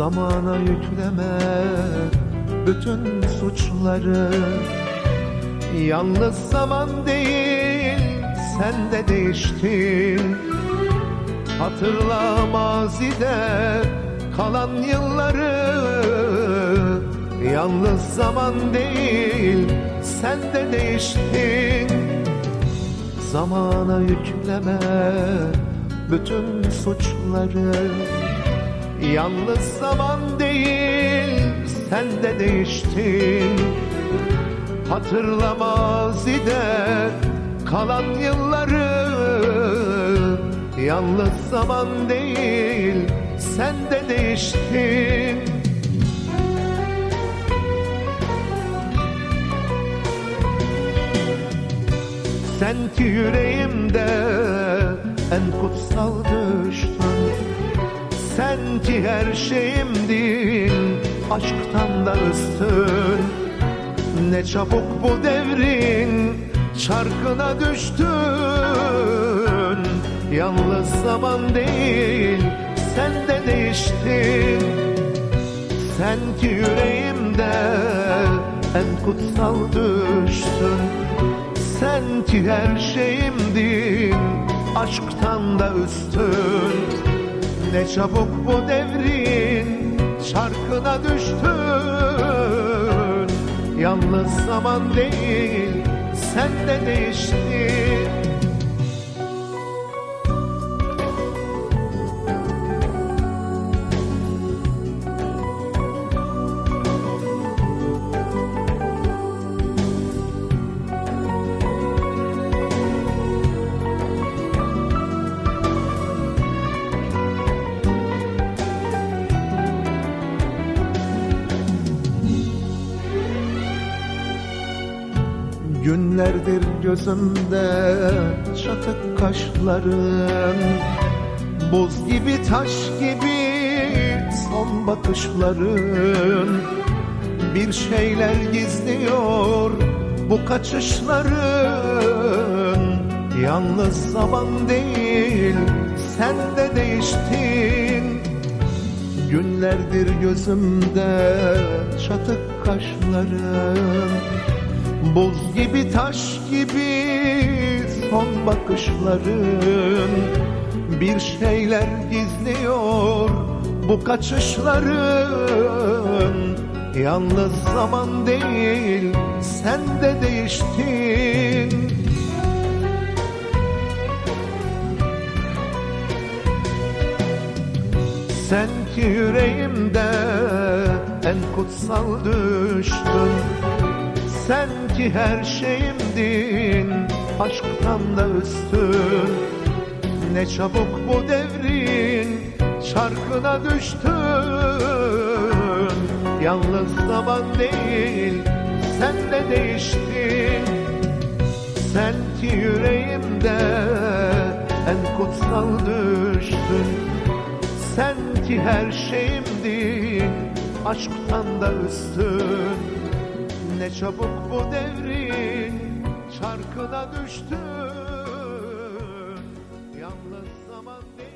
Zamana yükleme bütün suçları. Yalnız zaman değil sen de değiştin. Hatırla mazide kalan yılları. Yalnız zaman değil sen de değiştin. Zamana yükleme bütün suçları Yalnız zaman değil sen de değiştin. Hatırla mazide kalan yılları. Yalnız zaman değil sen de değiştin. Sen ki yüreğimde en kutsal düştün Sen ki her şeyimdin aşktan da üstün. Ne çabuk bu devrin çarkına düştün. Yalnız zaman değil sen de değiştin. Sen ki yüreğimde en kutsal düştün Sen ki her şeyimdin aşktan da üstün Ne çabuk bu devrin çarkına düştün. Yalnız zaman değil sen de değiştin Günlerdir gözümde çatık kaşların Buz gibi taş gibi son bakışların Bir şeyler gizliyor bu kaçışların. Yalnız zaman değil sen de değiştin. Günlerdir gözümde çatık kaşların Buz gibi taş gibi son bakışların. Bir şeyler gizliyor bu kaçışların. Yalnız zaman değil sen de değiştin. Sen ki yüreğimde en kutsal düştün Sen ki her şeyimdin aşktan da üstün. Ne çabuk bu devrin çarkına düştün. Yalnız zaman değil sen de değiştin. Sen ki yüreğimde en kutsal düştün. Sen ki her şeyimdin Aşktan da üstün Ne çabuk bu devrin Çarkına düştün